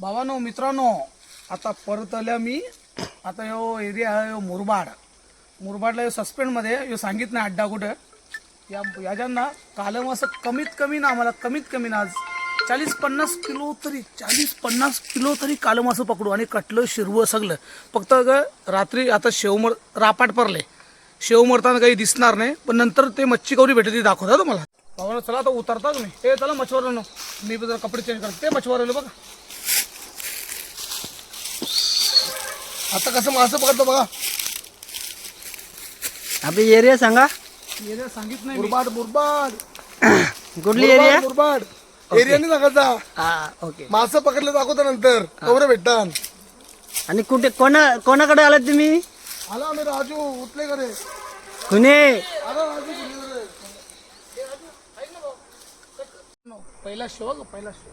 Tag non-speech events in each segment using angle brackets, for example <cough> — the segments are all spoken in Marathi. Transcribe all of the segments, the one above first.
भावानो मित्रांनो आता परत आल्या मी. आता यो एरिया आहे यो मुरबाड. मुरबाडला यो सस्पेंडमध्ये यो सांगित नाही अड्डा कुठं. या याच्यांना कालम असं कमीत कमी ना आम्हाला कमीत कमी ना आज चाळीस पन्नास किलो तरी चाळीस पन्नास किलो तरी कालम असं पकडू आणि कटलं शिरवं सगळं. फक्त अगं रात्री आता शेवमर रापाट परले शेव मरताना काही दिसणार नाही पण नंतर ते मच्छी कवरी भेटते ती दाखवता तुम्हाला. भावानं चला आता उतरता तुम्ही. हे चला मच्छीवर मी जर कपडे चेंज करतो. ते मच्छीवर बघा. आता कसं मासं पकडतो बघा. आपली एरिया सांगा. एरिया सांगित नाही मुरबाड मुरबाड <coughs> कुठली एरिया मुरबाड एरियाने सांगायचा हा ओके मासं पकडलं दाखवतो नंतर. कवर भेटतात. आणि कुठे कोणा कोणाकडे आलात तुम्ही? आला आम्ही राजू उठले करे कुणे आला राजू पहिला शो पहिला शो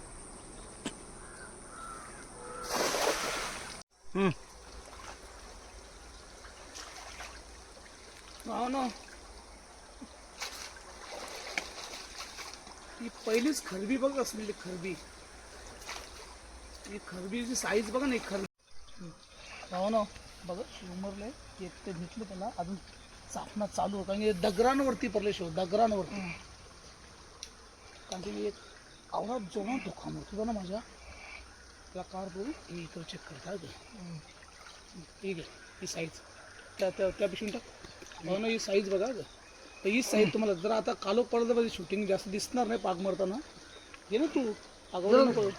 हम्म. हो ना ही पहिलीच खरबी बघ असलेली खरबी. ही खरबीची साईज बघा ना खरबी. हो ना बघा उमरले एक ते भेटले त्याला अजून चापणं चालू. कारण की दगरांवरती पडले शिव दगरांवरती. कारण की एक आवडा जोना दुखाम होतो ना माझ्या. त्या कार बघू हे इकडे चेक करता ठीक आहे ही साईज त्या त्या पिशवीन टाक. हो ना ही साईज बघा. तर ही साईज तुम्हाला जर आता कालो पडलं पाहिजे शूटिंग जास्त दिसणार नाही पाक मारताना. ये ना तू. अगोदर नको.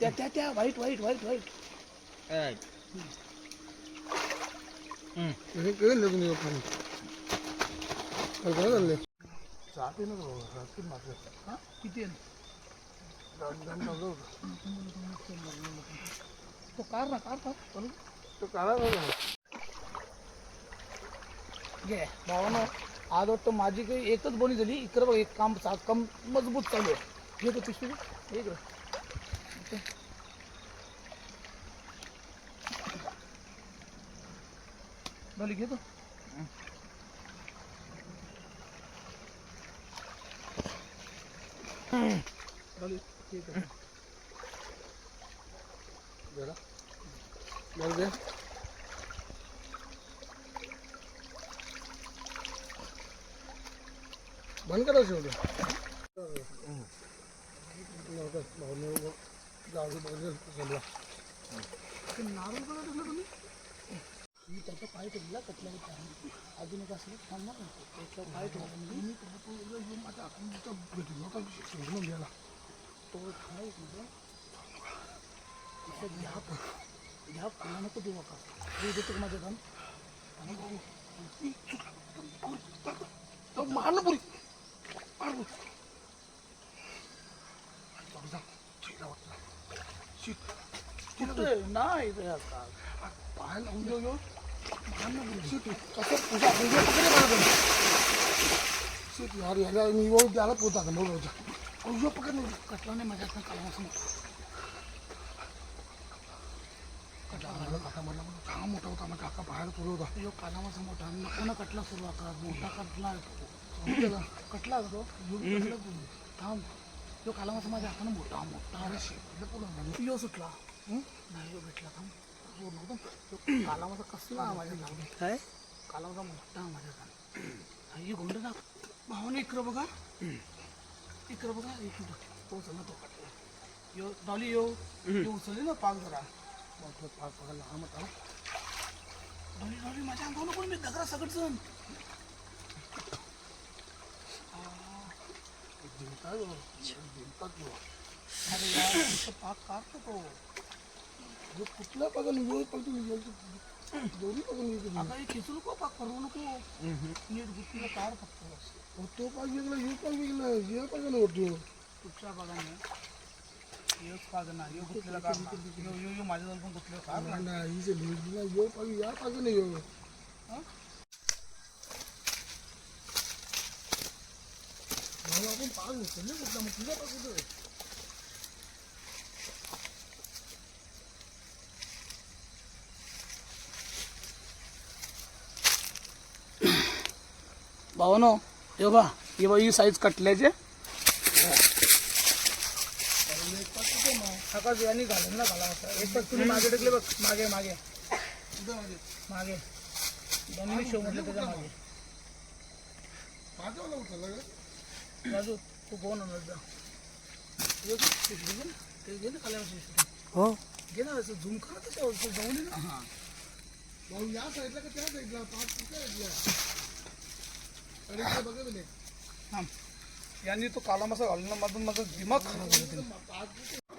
त्या त्या त्या व्हाईट व्हाईट व्हाईट व्हाईट हे. हा किती आहे? तो कार ना कार का चालू तो काढा घे भावानं आज वाटतं माझी काही एकच बोली झाली. इकडं बघ एक काम चा- कम मजबूत चालू आहे. घे तो पिशवी. घे इकडं. झाली घेतो झाली जरा. बरं दे. बंद करा शेवटी जाऊ बघ समजा नारळ बघा तुम्ही तुम्ही मी त्याचा पाय ठेवला कटल्या अजून एक असलं थांबणार नाही त्याचा पाय ठेवला मी माझ्या अकाउंटचा भेटलो का सोडून गेला तो ठाय म्हणजे असं घ्या घ्या फुला नको देऊ का हे देतो का माझ्या काम तो मार ना पुरी मार पुरी. जाऊ, जाऊ. ठीक आहे, वाटलं. शीट. कुठे नाही ते आता. पाय लावून देऊ ह्यो. मार ना पुरी. शीट. कसं पूजा पूजा पकडे मला पण. शीट, यार, याला मी येऊ द्यायला पोता का बरोबर होता. पूजा पकड नाही. कटला नाही माझ्या हातनं काला असं कटला काका म्हणून. हा मोठा होता माझा काका बाहेर पुढे होता. यो कालामाचा मोठा नको ना कटला सुरू आता मोठा कटला <coughs> कटला. थांब. यो कालामाचा माझ्या हातानं मोठा मोठा अरे शेपलं यो सुटला? नाही यो भेटला. थांब. <coughs> कालामाचा कसला माझ्या हातानं? काय? कालामाचा मोठा माझ्या हातानं. ही गोंड ना भावाने इकडं बघा. इकडं बघा एक मिनिट. तो यो डॉली यो. यो उचलली ना पाक जरा. मोठं पाक हा मोठा. डॉली डॉली माझ्या अंगावर कोण मी दगरा सगळं जण अरे यार तुमचं पाक काढतो तो. ह्यो कुठल्या दोन्ही खिचू नको पाक करू नको. नीट गुत्तीला काढ फक्त. तो पाक वेगळा ह्यो पाक वेगळा हे पाक होतो कुठच्या बागाने योच पाग ना यो ना. यो यो यो पण ना. पाक पाक आपण पाक कुठला मग पाक? भावानो यो बा हे बघ ही साईज कटल्याचे आकाश यांनी घालून ना घाला होता एक तर तुम्ही मागे टेकले बघ मागे मागे. मागे. दोन्ही शेव म्हटलं त्याच्या मागे. राजू तू फ़ोन आणत जा. ये ना. ते घे ना खाली पिशवी. हो. घे ना असं झुम करा त्याच्यावर ते जाऊन ये ना. हा. भाऊ या साईडला का त्या साईडला पाच साईडला यांनी तो काला मसा घालून मधून माझा दिमाग खराब झाला.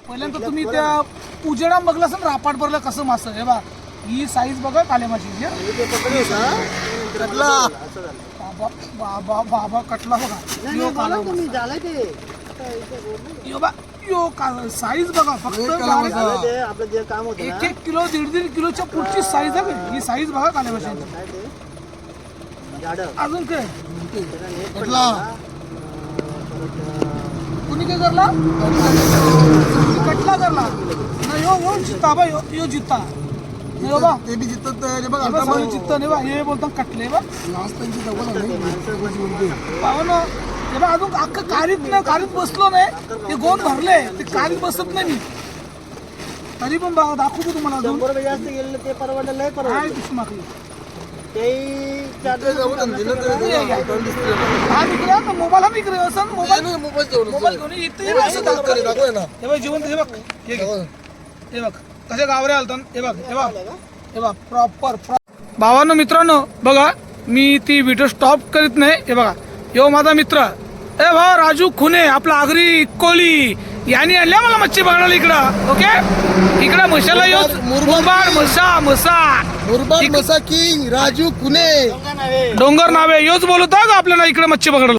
पहिल्यांदा तुम्ही त्या उजेडा बघला असं रापाट भरलं कसं मासं हे बा ही साईज बघा माशीची हं? बाबा बाबा बाबा कटला बघा. यो काला यो बा यो का साईज बघा फक्त एक एक किलो दीड दीड किलोच्या पुढची साईज आहे? ही साईज बघा माशांची अजून काय? कटला कुणी काय करला? कटला करला ना यो यो जित्ता बा यो यो जित्ता नाही बाबा ते बी जिथं ते बघ सगळे जित्ता नाही बा हे बोलतात कटले बा लास्ट त्यांची जवळ आली पाहून हे बा अजून अख्खं कारीत नाही कारीत बसलो नाही. ते गोन भरले. ते कारीत बसत नाही. मी तरी पण दाखवतो तुम्हाला अजून. शंभर रुपये जास्त गेलेलं ते परवडलं नाही परवडलं. हा विक्रे का मोबाईल हा विक्रे असं मोबाईल मोबाईल घेऊन इथे ये. बा, असं दाखव. ना. हे बघ जिवंत हे बघ हे घे. हे बघ कशा गावरे हे बघ हे बघ हे बघ प्रॉपर भावांनो मित्रांनो बघा मी ती व्हिडिओ स्टॉप करीत नाही. हे बघा यो माझा मित्र. ए भाऊ राजू खुने आपला आगरी कोली यांनी आणल्या मला मच्छी पकडायला इकडं ओके इकडं म्हशाला यो मुरबाड म्हसा म्हसा मुरबाड मसा किंग राजू कुने? डोंगर नावे. योच बोलवता का आपल्याला इकडे मच्छी पकडायला?